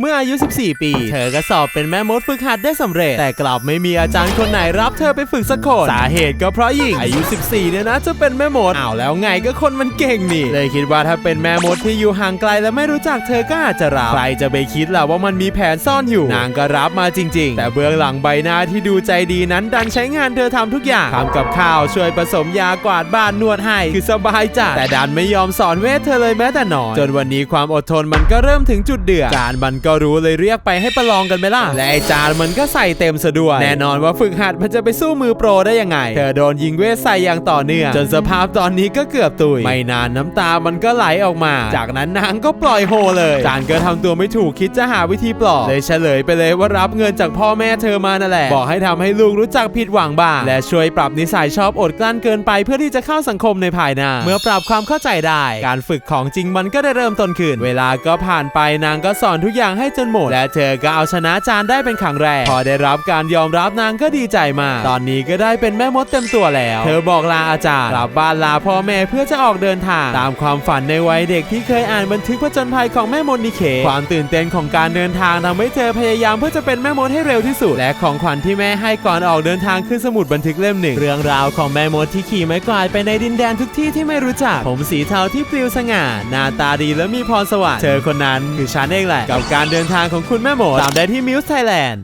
เมื่ออายุ 14 ปี เธอก็สอบเป็นแม่มดฝึกหัดได้สำเร็จ แต่กลับไม่มีอาจารย์คนไหนรับเธอไปฝึกสักคน สาเหตุก็เพราะหญิง อายุ 14 เนี่ยนะจะเป็นแม่มดอ้าวแล้วไงก็คนมันเก่งนี่ เลยคิดว่าถ้าเป็นแม่มดที่อยู่ห่างไกลและไม่รู้จักเธอก็อาจจะรับ ใครจะไปคิดล่ะว่ามันมีแผนซ่อนอยู่ นางก็รับมาจริง ๆ แต่เบื้องหลังใบหน้าที่ดูใจดีนั้นดันใช้งานเธอทำทุกอย่างทำกับข้าวช่วยผสมยากวาดบ้านนวดให้คือสบายจัดแต่ดันไม่ยอมสอนเวทเธอเลยแม้แต่น้อยจนวันนี้ความอดทนมันก็เริ่มถึงจุดเดือดจานมันก็รู้เลยเรียกไปให้ประลองกันไหมล่ะ และไอจานมันก็ใส่เต็มซะด้วย แน่นอนว่าฝึกหัดมันจะไปสู้มือโปรได้ยังไง เธอโดนยิงเวทใส่อย่างต่อเนื่องจนสภาพตอนนี้ก็เกือบตุย ไม่นานน้ำตามันก็ไหลออกมา จากนั้นนางก็ปล่อยโฮเลย จานก็ทำตัวไม่ถูกคิดจะหาวิธีปลอบเลยเฉลยไปเลยว่ารับเงินจากพ่อแม่เธอมานั่นแหละ บอกให้ทำให้ลูกรู้จักผิดหวังบ้าง และช่วยปรับนิสัยชอบอดกลั้นเกินไปเพื่อที่จะเข้าสังคมในภายหน้า เมื่อปรับความเข้าใจได้ การฝึกของจริงมันก็ได้เริ่มต้นขึ้น เวลาก็ผ่านไปนางก็สอนทุกอย่างให้จนหมด และเธอก็เอาชนะจานได้เป็นครั้งแรก พอได้รับการยอมรับนางก็ดีใจมาก ตอนนี้ก็ได้เป็นแม่มดเต็มตัวแล้ว เธอบอกลาอาจารย์กลับบ้านลาพ่อแม่เพื่อจะออกเดินทาง ตามความฝันในวัยเด็กที่เคยอ่านบันทึกผจญภัยของแม่มดนิเค ความตื่นเต้นของการเดินทางทำให้เธอพยายามเพื่อจะเป็นแม่มดให้เร็วที่สุด และของขวัญที่แม่ให้ก่อนออกเดินทางคือสมุดบันทึกเล่มหนึ่งเรื่องราวของแม่มดที่ขี่ไม้กวาดไปในดินแดนทุกที่ที่ไม่รู้จัก ผมสีเทาที่ปลิวสง่าหน้าตาดีและมีพรสวรรค์เธอคนนั้นคือฉันเองแหละกับการการเดินทางของคุณแม่หมดตามได้ที่มิวส์ไทยแลนด์